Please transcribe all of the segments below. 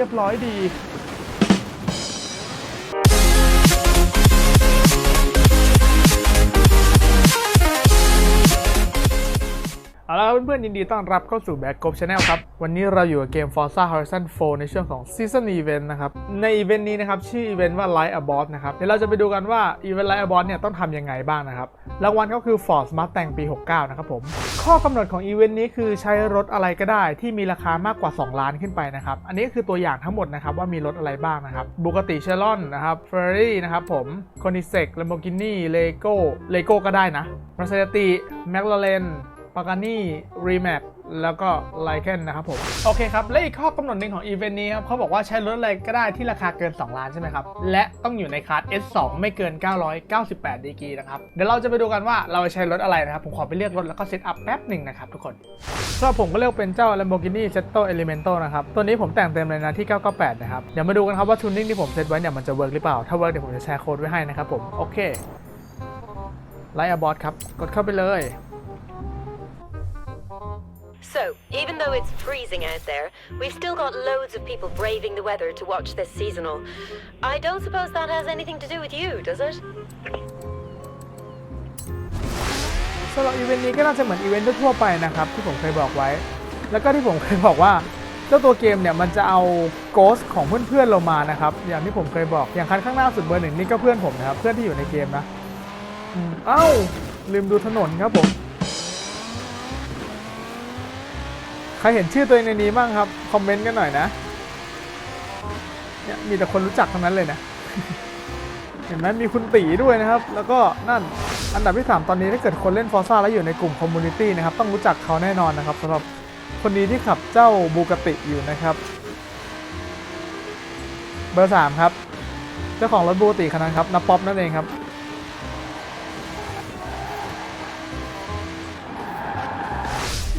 รียบร้อยดี เอาละครับเพื่อนๆยินดีต้อนรับเข้าสู่แบ็กกบชาแนลครับ วันนี้เราอยู่กับเกม Forza Horizon 4 ในช่วงของ Season Event นะครับ ในอีเวนต์นี้นะครับ ชื่ออีเวนต์ว่า Light a Boss นะครับ เดี๋ยวเราจะไปดูกันว่าอีเวนต์ Light a Boss เนี่ยต้องทำยังไงบ้างนะครับ รางวัลก็คือ Ford Mustang ปี 69 นะครับผม ข้อกำหนดของอีเวนต์นี้คือใช้รถอะไรก็ได้ที่มีราคามากกว่า 2 ล้านขึ้นไปนะครับ อันนี้คือตัวอย่างทั้งหมดนะครับว่ามีรถอะไรบ้างนะครับบุกติเชลอนนะครับเฟอร์รี่นะครับผมคอนิเซกลัมโบกินี่เลโก้เลโก้ก็ได้นะมาเซติแมคลาเรน ปากานี่รีแมปแล้วก็ไลเคนนะครับผม โอเคครับ และอีกข้อกำหนดหนึ่งของอีเวนต์นี้ครับเขาบอกว่าใช้รถอะไรก็ได้ที่ราคาเกิน 2 ล้านใช่ไหมครับ และต้องอยู่ในคลาส S2 ไม่เกิน 998 ดีกรีนะครับ เดี๋ยวเราจะไปดูกันว่าเราจะใช้รถอะไรนะครับ ผมขอไปเลือกรถแล้วก็เซตอัพแป๊บหนึ่งนะครับทุกคนสำหรับผมก็เลือกเป็นเจ้า Lamborghini Sesto Elemento นะครับ ตัวนี้ผมแต่งเต็มเลยนะที่ 998 นะครับ เดี๋ยวมาดูกันครับว่าทูนนิ่งที่ผมเซตไว้เนี่ยมันจะเวิร์กหรือเปล่า ถ้าเวิร์กเดี๋ยวผมจะแชร์โค้ดไว้ให้นะครับผม โอเคไลท์อบอทครับ กดเข้าไปเลย So, even though it's freezing out there, we've still got loads of people braving the weather to watch this seasonal. I don't suppose that has anything to do with you, does it? สำหรับอีเวนต์นี้ก็น่าจะเหมือนอีเวนต์ทั่วๆไปนะครับ ที่ผมเคยบอกไว้ แล้วก็ที่ผมเคยบอกว่าเจ้าตัวเกมเนี่ยมันจะเอาโกสของเพื่อนๆเรามานะครับอย่างที่ผมเคยบอกอย่างคันข้างหน้าสุดเบอร์หนึ่งนี่ก็เพื่อนผมนะครับเพื่อนที่อยู่ในเกมนะอืมเอ้าลืมดูถนนครับผม ใครเห็นชื่อตัวเองในนี้บ้างครับ คอมเมนต์กันหน่อยนะ เนี่ยมีแต่คนรู้จักทั้งนั้นเลยนะ เห็นไหมมีคุณตีด้วยนะครับ แล้วก็นั่นอันดับที่ 3 ตอนนี้ถ้าเกิดคนเล่นฟอร์ซ่าแล้วอยู่ในกลุ่มคอมมูนิตี้นะครับ ต้องรู้จักเขาแน่นอนนะครับสำหรับคนนี้ที่ขับเจ้าบูกติอยู่นะครับ เบอร์ 3 ครับ เจ้าของรถบูกติคันนั้นครับนับป๊อปนั่นเองครับ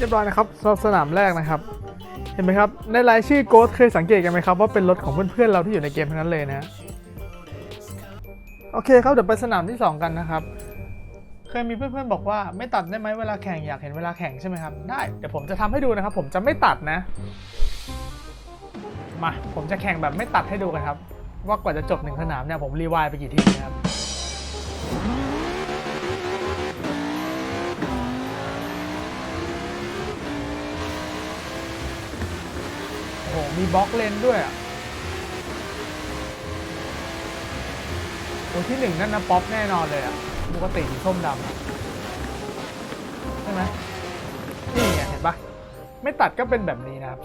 เรียบร้อยนะครับสำหรับสนามแรกนะครับ เห็นไหมครับ ในรายชื่อโกสเคยสังเกตกันไหมครับ ว่าเป็นรถของเพื่อนๆเราที่อยู่ในเกมทั้งนั้นเลยนะโอเคครับเดี๋ยวไปสนามที่ 2 กันนะครับ เคยมีเพื่อนๆบอกว่าไม่ตัดได้ไหมเวลาแข่งอยากเห็นเวลาแข่งใช่ไหมครับ ได้เดี๋ยวผมจะทำให้ดูนะครับ ผมจะไม่ตัดนะ มาผมจะแข่งแบบไม่ตัดให้ดูกันครับ ว่ากว่าจะจบหนึ่งสนามเนี่ยผมรีวายไปกี่ทีนะครับ มีบล็อกเลนด้วยอะโอ้ที่หนึ่งนั่นนะป๊อปแน่นอนเลยอะปกติสีส้มดำใช่ไหมนี่ไงเห็นปะไม่ตัดก็เป็นแบบนี้นะครับ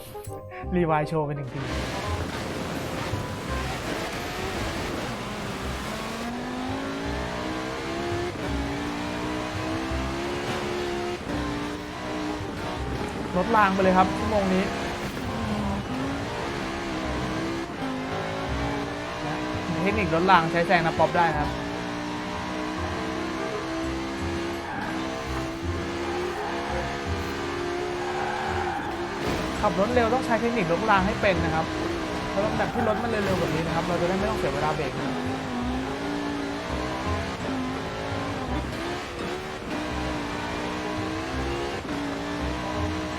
รีวายโชว์เป็นหนึ่งทีลดรางไปเลยครับชั่วโมงนี้นะมี เทคนิคลดรางใช้แซงนะป๊อปได้นะครับ ขับรถเร็วต้องใช้เทคนิคลดรางให้เป็นนะครับเพราะแบบที่รถมันเร็วๆแบบนี้นะครับ เราจะได้ไม่ต้องเสียเวลาเบรกนะ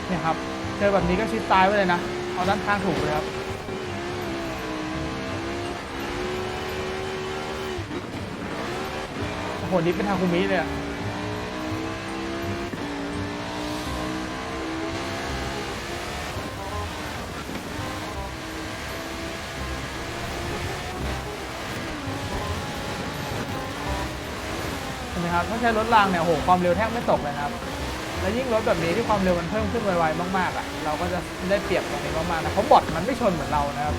เนี่ยครับ เจอแบบนี้ก็ชิดซ้ายไว้เลยนะ เอาด้านข้างถูกเลยครับ โหนี่เป็นทาคุมิเลยอะเห็นไหมครับถ้าใช้รถรางเนี่ยโอ้โหความเร็วแทบไม่ตกเลยนะครับ แล้วยิ่งรถแบบนี้ที่ความเร็วมันเพิ่มขึ้นไวๆมากๆอะ เราก็จะได้เปรียบตรงนี้มากๆนะเพราะบอทมันไม่ชนเหมือนเรานะครับ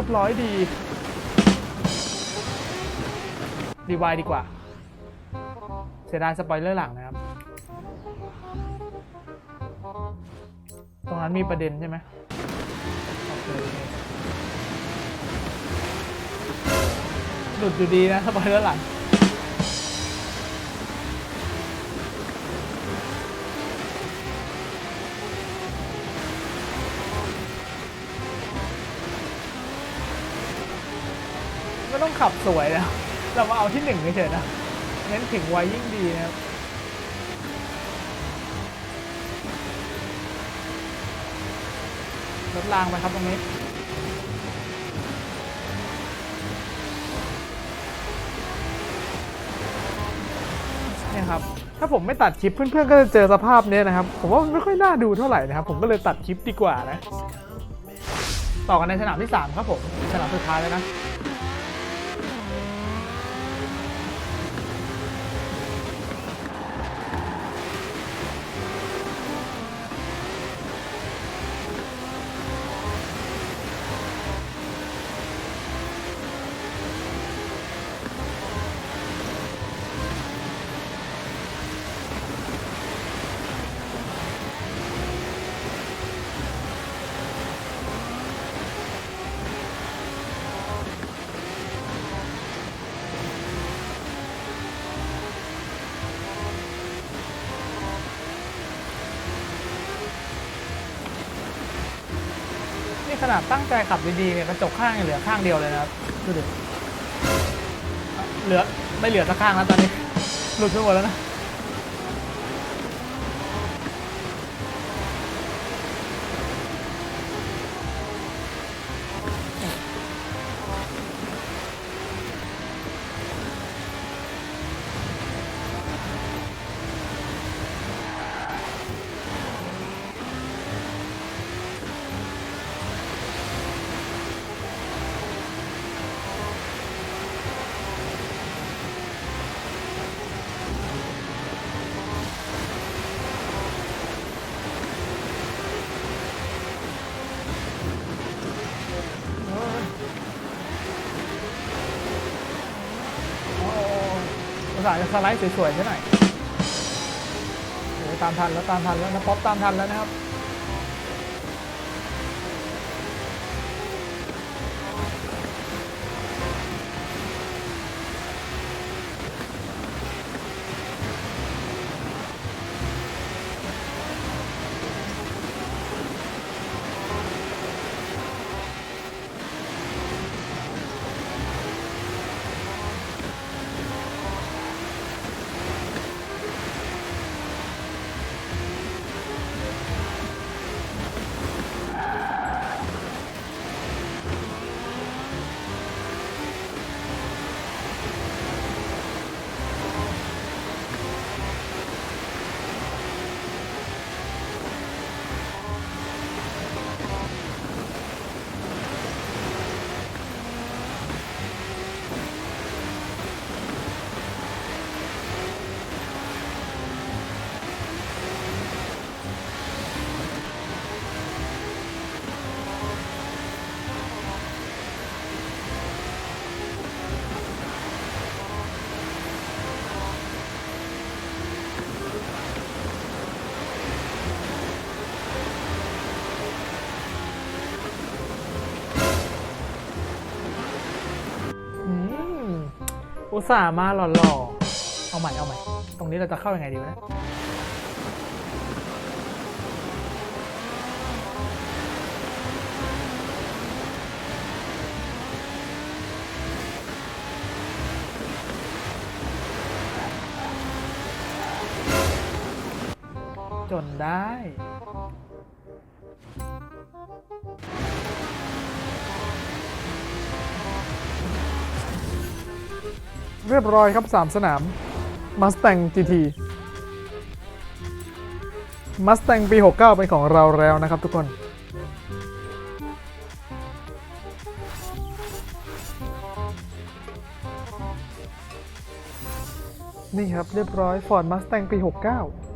รียบร้อยดีรีวายดีกว่า เสียดายสปอยเลอร์หลังนะครับ ตรงนั้นมีประเด็นใช่ไหมหลุดอยู่ดีนะสปอยเลอร์หลัง ต้องขับสวยนะเรามาเอาที่หนึ่งเฉยๆนะเน้นถึงไวยิ่งดีนะครับรถรางไปครับตรงนี้เนี่ยครับ ถ้าผมไม่ตัดคลิปเพื่อนๆก็จะเจอสภาพเนี้ยนะครับ ผมว่ามันไม่ค่อยน่าดูเท่าไหร่นะครับ ผมก็เลยตัดคลิปดีกว่านะ ต่อกันในสนามที่ 3 ครับผม สนามสุดท้ายแล้วนะ ขนาดตั้งใจขับดีๆเนี่ยกระจกข้างยังเหลือข้างเดียวเลยนะครับดูดิเหลือไม่เหลือสักข้างแล้วตอนนี้หลุดไปหมดแล้วนะะสไลด์สวยๆใช่หน่อยโอ้ยตามทันแล้วตามทันแล้วนะป๊อปตามทันแล้วนะครับ อุตส่าห์มาหล่อๆ เอาใหม่เอาใหม่ ตรงนี้เราจะเข้ายังไงดีวะเนี่ยจนได้ เรียบร้อยครับ 3 สนาม Mustang GT Mustang ปี 69 เป็นของเราแล้วนะครับทุกคน นี่ครับเรียบร้อย Ford Mustang ปี 69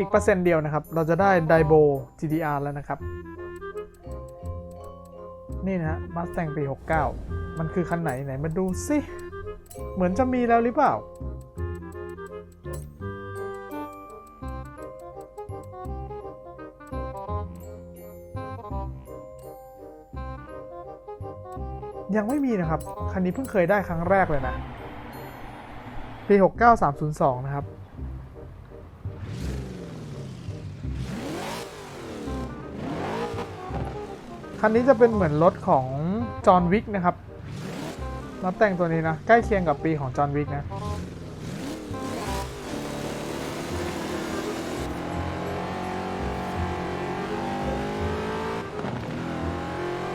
อีกเปอร์เซ็นต์เดียวนะครับ เราจะได้ไดโบ GDR แล้วนะครับ นี่นะฮะมาสแตงปี 69 มันคือคันไหนไหนมาดูสิ เหมือนจะมีแล้วหรือเปล่า ยังไม่มีนะครับ คันนี้เพิ่งเคยได้ครั้งแรกเลยนะ ปี 69 302 นะครับ คันนี้จะเป็นเหมือนรถของจอห์นวิกนะครับมาแต่งตัวนี้นะ ใกล้เคียงกับปีของจอห์นวิกนะ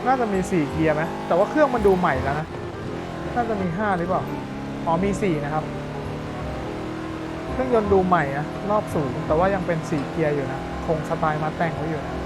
น่าจะมี 4 เกียร์ไหมแต่ว่าเครื่องมันดูใหม่แล้วนะ น่าจะมี 5 หรือเปล่า อ๋อ มี 4 นะครับ เครื่องยนต์ดูใหม่นะ รอบสูง แต่ว่ายังเป็น 4 เกียร์อยู่นะ คงสไตล์มาแต่งไว้อยู่นะ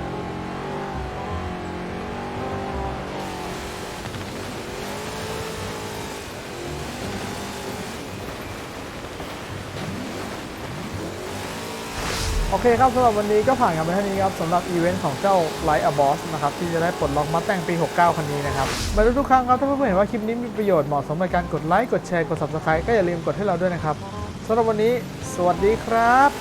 โอเคครับสำหรับวันนี้ก็ผ่านกันไปเท่านี้ครับสำหรับอีเวนต์ของเจ้า Light a Boss นะครับที่จะได้ปลดล็อกมาแต่งปี 69 คันนี้นะครับมาดูทุกครั้งครับถ้าเพื่อนๆเห็นว่าคลิปนี้มีประโยชน์เหมาะสมในการกดไลค์กดแชร์กด Subscribe ก็อย่าลืมกดให้เราด้วยนะครับสำหรับวันนี้ สวัสดีครับ